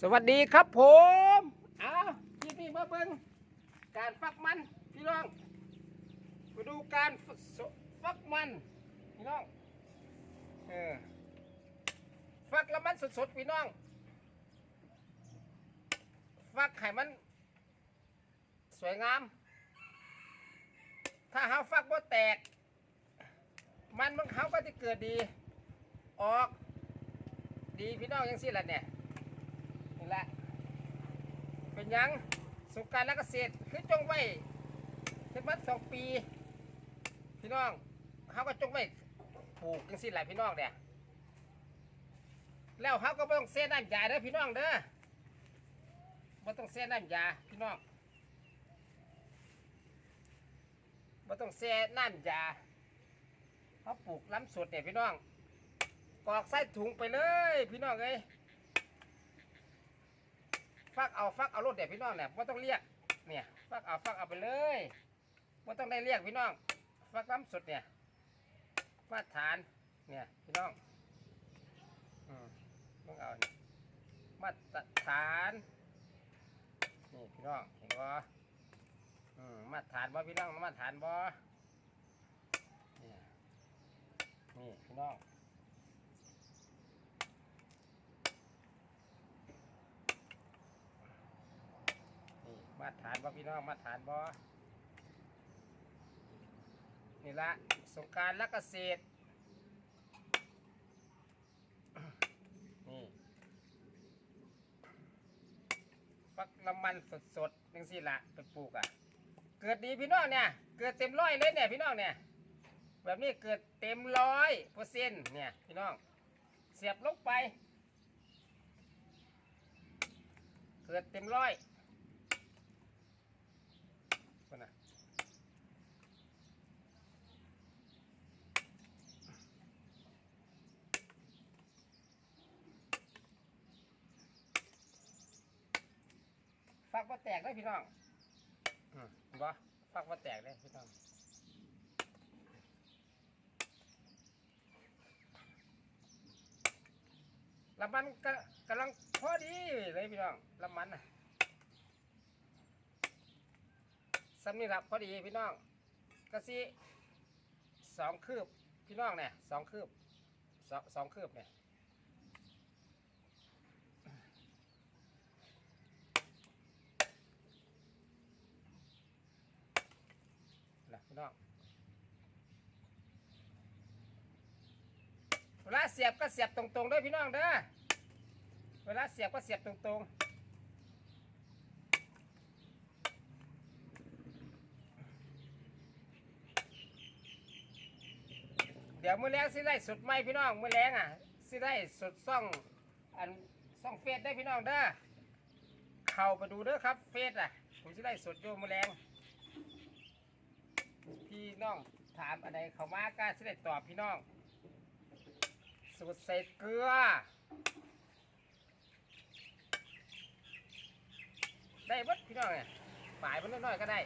สวัสดีครับผมอ้าวพี่พี่มาเบิ่งการฟักมันพี่น้องมาดูการฟักมันพี่น้องเออฟักแล้วมันสดๆพี่น้อง ฟักไข่มัน สวยงาม ถ้าเฮาฟักบ่แตก มันมันเขาก็จะเกิดดี ออก ดีพี่น้องยังสิล่ะเนี่ยนี่แหละ เป็นยังสงการและเกษตรคือจงไว้ถึงมันสองปี พี่น้องเขาก็จงไว้ปลูกจังสิหลายพี่น้องเนี่ยแล้วเขาก็ไม่ต้องเสียน้ำยาเด้อพี่น้องเด้อไม่ต้องเสียน้ำยาพี่น้องไม่ต้องเสียน้ำยาเขาปลูกล้ำสดเนี่ยพี่น้องกอกใส่ถุงไปเลย พี่น้องเอ้ย ฟักเอาฟักเอารถเดี๋ยวพี่น้องเนี่ยไม่ต้องเรียกเนี่ยฟักเอาฟักเอาไปเลยไม่ต้องได้เรียกพี่น้อง ฟักน้ำสดเนี่ยมาตรฐานเนี่ยพี่น้องอืมต้องเอามาตรฐานนี่พี่น้องเห็นบ่อืมมาตรฐานบ่พี่น้องมาตรฐานบ่นี่นี่พี่น้อง นี่ บพี่น้องมาฐานบ่นี่ละสงการและเกษตรนี่ฟักน้ำมันสดๆจังสิละไปปลูกอะ เกิดดีพี่น้องเนี่ย เกิดเต็มร้อยเลยเนี่ยพี่น้องเนี่ย แบบนี้เกิดเต็มร้อยเปอร์เซ็นต์เนี่ยพี่น้อง เสียบลงไป เกิดเต็มร้อย ฟักว่าแตกได้พี่น้องอืมเห็นบ่ฟักว่าแตกได้พี่น้องลำมันก็กำลังพอดีเลยพี่น้องลำมันน่ะสำนี่ครับพอดีพี่น้องกระซีสองคืบพี่น้องเนี่ยสองคืบสองสองคืบเนี่ย น้องเวลาเสียบก็เสียบตรงๆด้วยพี่น้องเด้อเวลาเสียบก็เสียบตรงๆเดี๋ยวมื้อแรงสิได้สดไหมพี่น้องมื้อแรงอะสิได้สดซ่องอันซ่องเฟซได้พี่น้องเด้อเข้าไปดูเด้อครับเฟซอะผมสิได้สดอยู่มื้อแรง พี่น้องถามอะไรเขามาก็สิได้ตอบพี่น้อง สูตรใส่เกลือ ได้เบิดพี่น้องเนี่ยฝ่ายมันน้อยๆก็ได้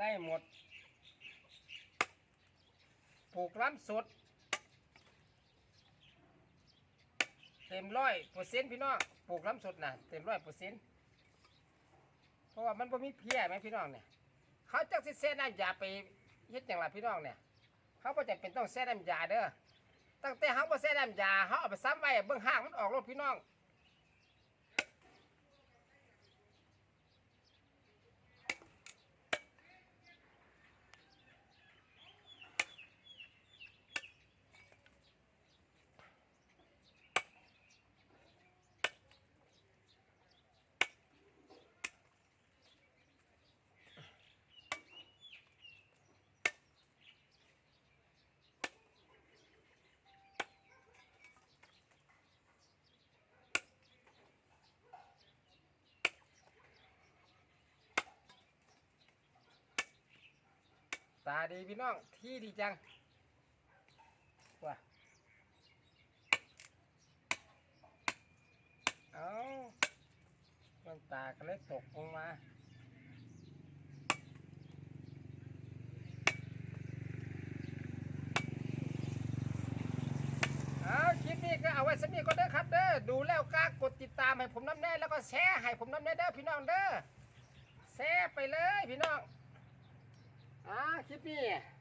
ได้หมด ปลูกล้ำสด เต็มร้อยเปอร์เซ็นต์พี่น้อง ปลูกล้ำสดนะเต็มร้อยเปอร์เซ็นต์เพราะว่ามันบ่มีเพี้ยไหมพี่น้องเนี่ย เขาจักสิเส้น้ำยาไปเฮ็ดอย่างไรพี่น้องเนี่ย เขาบ่จำเป็นต้องเส้น้ำยาเด้อ ตั้งแต่เขาบ่เส้น้ำยาเขาเอาไปซ้ำไว้เบื้องห้างมันออกรถพี่น้อง ตาดีพี่น้องที่ดีจังว้าเอาแว่นตาก็เลยตกลงมาเอาคลิปนี้ก็เอาไว้สำนีก็เด้อครับเด้อดูแล้วก็กดติดตามให้ผมน้ำแน่แล้วก็แชร์ให้ผมน้ำแน่เด้อพี่น้องเด้อแชร์ไปเลยพี่น้อง อ่า